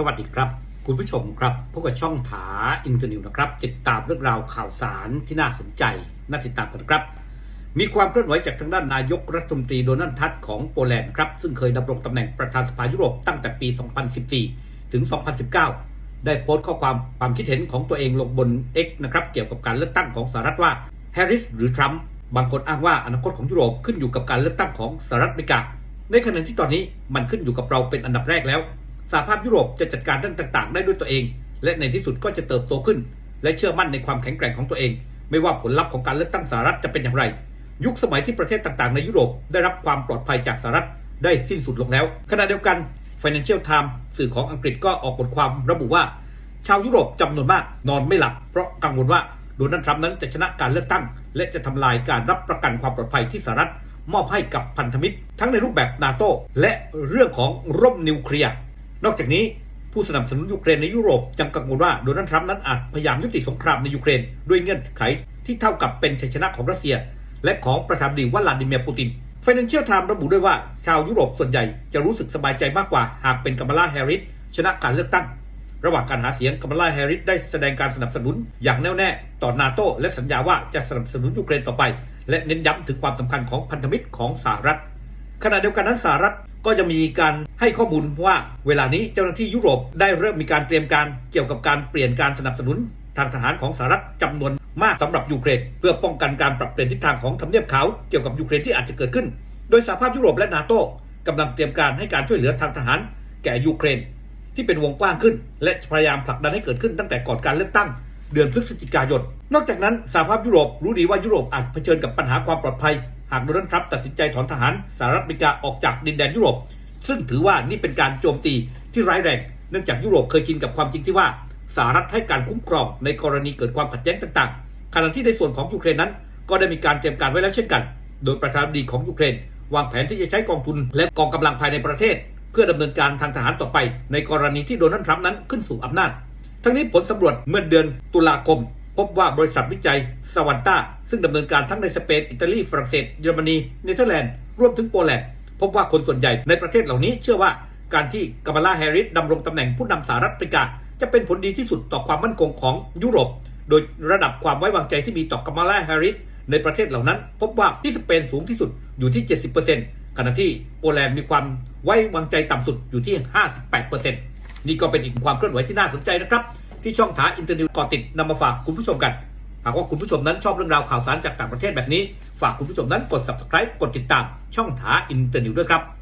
สวัสดีครับ คุณผู้ชมครับพบกับช่องถาอินเตอร์นิวนะครับ ติดตามเรื่องราวข่าวสารที่น่าสนใจน่าติดตามกันครับ มีความเคลื่อนไหวจากทางด้านนายกรัฐมนตรีโดนัลด์ทัสของโปแลนด์ครับซึ่งเคยดำรงตำแหน่งประธานสภายุโรปตั้งแต่ปี 2014 ถึง 2019 ได้โพสต์ข้อความความคิดเห็นของตัวเองลงบน X นะครับเกี่ยวกับการเลือกตั้งของสหรัฐว่าแฮร์ริสหรือทรัมป์บางคนอ้างว่าอนาคตของยุโรปขึ้นอยู่กับการเลือกตั้งของสหรัฐอเมริกา ในขณะที่ตอนนี้มันขึ้นอยู่กับเราเป็นอันดับแรกแล้ว สหภาพยุโรปจะจัดการเรื่องต่างๆ ได้ด้วยตัวเอง และในที่สุดก็จะเติบโตขึ้น และเชื่อมั่นในความแข็งแกร่งของตัวเอง ไม่ว่าผลลัพธ์ของการเลือกตั้งสหรัฐจะเป็นอย่างไร ยุคสมัยที่ประเทศต่างๆ ในยุโรปได้รับความปลอดภัยจากสหรัฐได้สิ้นสุดลงแล้ว ขณะเดียวกัน Financial Times สื่อของอังกฤษก็ออกบทความระบุว่า ชาวยุโรปจำนวนมากนอนไม่หลับ เพราะกังวลว่าโดนัลด์ทรัมป์นั้นจะชนะการเลือกตั้ง และจะทำลายการรับประกันความปลอดภัยที่สหรัฐมอบให้กับพันธมิตร ทั้งในรูปแบบนาโตและเรื่องของร่มนิวเคลียร์ นอกจากนี้ผู้สนับสนุนยูเครนในยุโรปยังกังวลว่าโดนัลด์ทรัมป์นั้นอาจพยายามยุติสงครามในยูเครน ด้วยเงื่อนไขที่เท่ากับเป็นชัยชนะของรัสเซีย และของประธานาธิบดีวลาดิเมียร์ปูติน Financial Times ระบุด้วยว่าชาวยุโรปส่วนใหญ่จะรู้สึกสบายใจมากกว่าหากเป็นกัมลาแฮร์ริสชนะการเลือกตั้ง ระหว่างการหาเสียงกัมลาแฮร์ริสได้แสดงการสนับสนุนอย่างแน่วแน่ต่อนาโตและสัญญาว่าจะสนับสนุนยูเครนต่อไป และเน้นย้ำถึงความสำคัญของพันธมิตรของสหรัฐขณะเดียวกันนั้นสหรัฐก็จะมีการ ให้ข้อมูลว่าเวลานี้เจ้าหน้าที่ยุโรปได้เริ่มมีการเตรียมการเกี่ยวกับการเปลี่ยนการสนับสนุนทางทหารของสหรัฐจำนวนมากสำหรับยูเครนเพื่อป้องกันการปรับเปลี่ยนทิศทางของทำเนียบขาวเกี่ยวกับยูเครนที่อาจจะเกิดขึ้น โดยสหภาพยุโรปและนาโต้กำลังเตรียมการให้การช่วยเหลือทางทหารแก่ยูเครน ที่เป็นวงกว้างขึ้น และพยายามผลักดันให้เกิดขึ้นตั้งแต่ก่อนการเลือกตั้ง เดือนพฤศจิกายน นอกจากนั้นสหภาพยุโรปรู้ดีว่ายุโรปอาจเผชิญกับปัญหาความปลอดภัย หากโดนัลด์ทรัมป์ตัดสินใจถอนทหารสหรัฐอเมริกาออกจากดินแดนยุโรป ซึ่งถือว่านี่เป็นการโจมตีที่ร้ายแรง เนื่องจากยุโรปเคยชินกับความจริงที่ว่าสหรัฐให้การคุ้มครองในกรณีเกิดความขัดแย้งต่างๆ ขณะที่ในส่วนของยูเครนนั้น ก็ได้มีการเตรียมการไว้แล้วเช่นกัน โดยประธานาธิบดีของยูเครน วางแผนที่จะใช้กองทุนและกองกำลังภายในประเทศ เพื่อดำเนินการทางทหารต่อไป ในกรณีที่โดนัลด์ทรัมป์นั้นขึ้นสู่อำนาจ ทั้งนี้ผลสำรวจเมื่อเดือนตุลาคม พบว่าบริษัทวิจัยสวันต้าซึ่งดำเนินการทั้งในสเปนอิตาลีฝรั่งเศสเยอรมนีเนเธอร์แลนด์รวมถึงโปแลนด์ พบว่าคนส่วนใหญ่ในประเทศเหล่านี้เชื่อว่าการที่กัมลาแฮริสดำรงตำแหน่งผู้นำสหรัฐอเมริกา จะเป็นผลดีที่สุดต่อความมั่นคงของยุโรป โดยระดับความไว้วางใจที่มีต่อกัมลาแฮริสในประเทศเหล่านั้น พบว่าที่สเปนสูงที่สุดอยู่ที่ 70%ขณะที่โปแลนด์มีความไว้วางใจต่ำสุดอยู่ที่ 58%นี่ก็เป็นอีกความเคลื่อนไหวที่น่าสนใจนะครับ ที่ช่องถาอินเตอร์เน็ตก่อติดนำมาฝากคุณผู้ชมกันากว่าคุณผู้ชมนั้นชอบเรื่องราวข่าวสารจากต่างประเทศแบบนี้ ฝากคุณผู้ชมนั้นกด subscribe กดติดตามช่องถาอินเตอร์นิวด้วยครับ